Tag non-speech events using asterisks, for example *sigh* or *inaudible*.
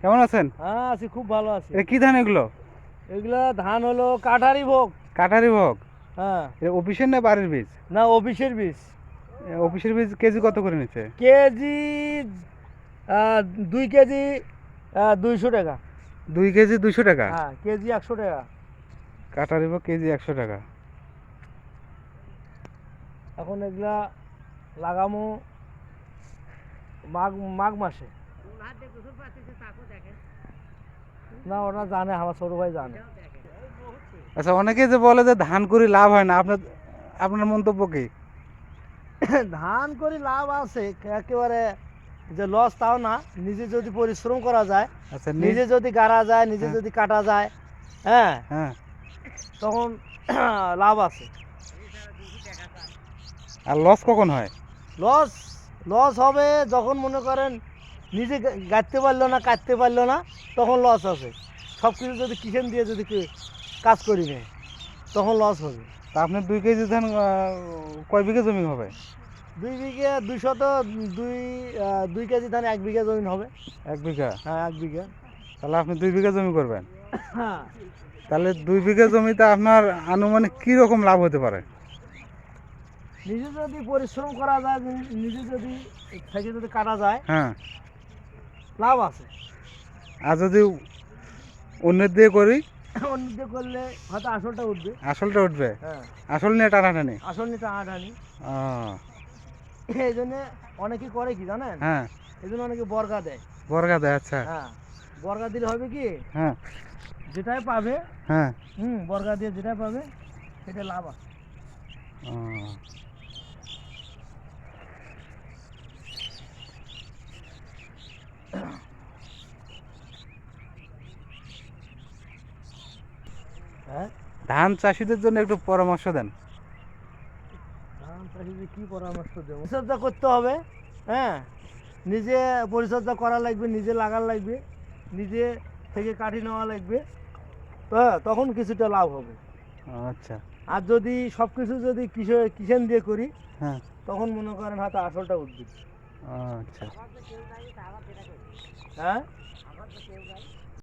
কেমন আছেন? হ্যাঁ আছি খুব ভালো আছি। কি ধান এগুলো? এগুলো ধান হলো কাঠারি ভোগ। কাটারি ভোগ? হ্যাঁ। অফিসের না বাড়ির বীজ? না অফিসের বীজ। অফিসের বীজ কেজি কত করে নিচ্ছে? কেজি দুই কেজি দুইশো টাকা। দুই কেজি দুইশো টাকা? হ্যাঁ কেজি একশো টাকা। কাটারি ভোগ কেজি একশো টাকা। এখন এগুলা লাগামো মাঘ মাঘ মাসে। না ওরা জানে আমার ছোট ভাই জানে। আচ্ছা অনেকে যে বলে যে ধান করে লাভ হয় না আপনার আপনার মন্তব্য কি? ধান করে লাভ আছে একেবারে যে লস তাও না নিজে যদি পরিশ্রম করা যায় আচ্ছা নিজে যদি গাড়া যায় নিজে হ্যাঁ। যদি কাটা যায় হ্যাঁ হ্যাঁ। তখন *clears throat* লাভ আছে। আর লস কখন হয়? লস লস হবে যখন মনে করেন নিজে গা- গাঁথতে পারল না কাটতে পারল না তখন লস আছে সব কিছু যদি কিচেন দিয়ে যদি কাজ করি না তখন লস হবে। তা আপনার দুই কেজি ধান কয় বিঘা জমি হবে? দুই বিঘে দুইশত দুই দুই কেজি ধান এক বিঘা জমি হবে। এক বিঘা? হ্যাঁ এক বিঘা। তাহলে আপনি দুই বিঘা জমি করবেন। হ্যাঁ। তাহলে দুই বিঘা জমিতে আপনার আনুমানিক কি রকম লাভ হতে পারে? নিজে যদি পরিশ্রম করা যায় নিজে যদি থেকে যদি কাটা যায় হ্যাঁ। লাভ আছে। আর যদি অন্যের দিয়ে করি অন্য দিয়ে করলে হয়তো আসলটা উঠবে। আসলটা উঠবে? হ্যাঁ। আসল নিয়ে টানাটানি? আসল নিয়ে টানাটানি। এই জন্য অনেকে করে কি জানেন? হ্যাঁ। এই জন্য অনেকে বর্গা দেয়। বর্গা দেয় আচ্ছা। হ্যাঁ। বর্গা দিলে হবে কি? হ্যাঁ। যেটাই পাবে হ্যাঁ। হুম বর্গা দিয়ে যেটাই পাবে সেটা লাভ আছে। ধান চাষিদের জন্য একটু পরামর্শ দেন। ধান চাষিদের কি পরামর্শ দেবো? পরিচর্যা করতে হবে হ্যাঁ? নিজে পরিচর্যা করা লাগবে নিজে লাগার লাগবে নিজে থেকে কাটি নেওয়া লাগবে হ্যাঁ? তখন কিছুটা লাভ হবে। আচ্ছা। আর যদি সব কিছু যদি কিষেন দিয়ে করি হ্যাঁ। তখন মনে করেন হাতে আসলটা উঠবে। আচ্ছা। হ্যাঁ?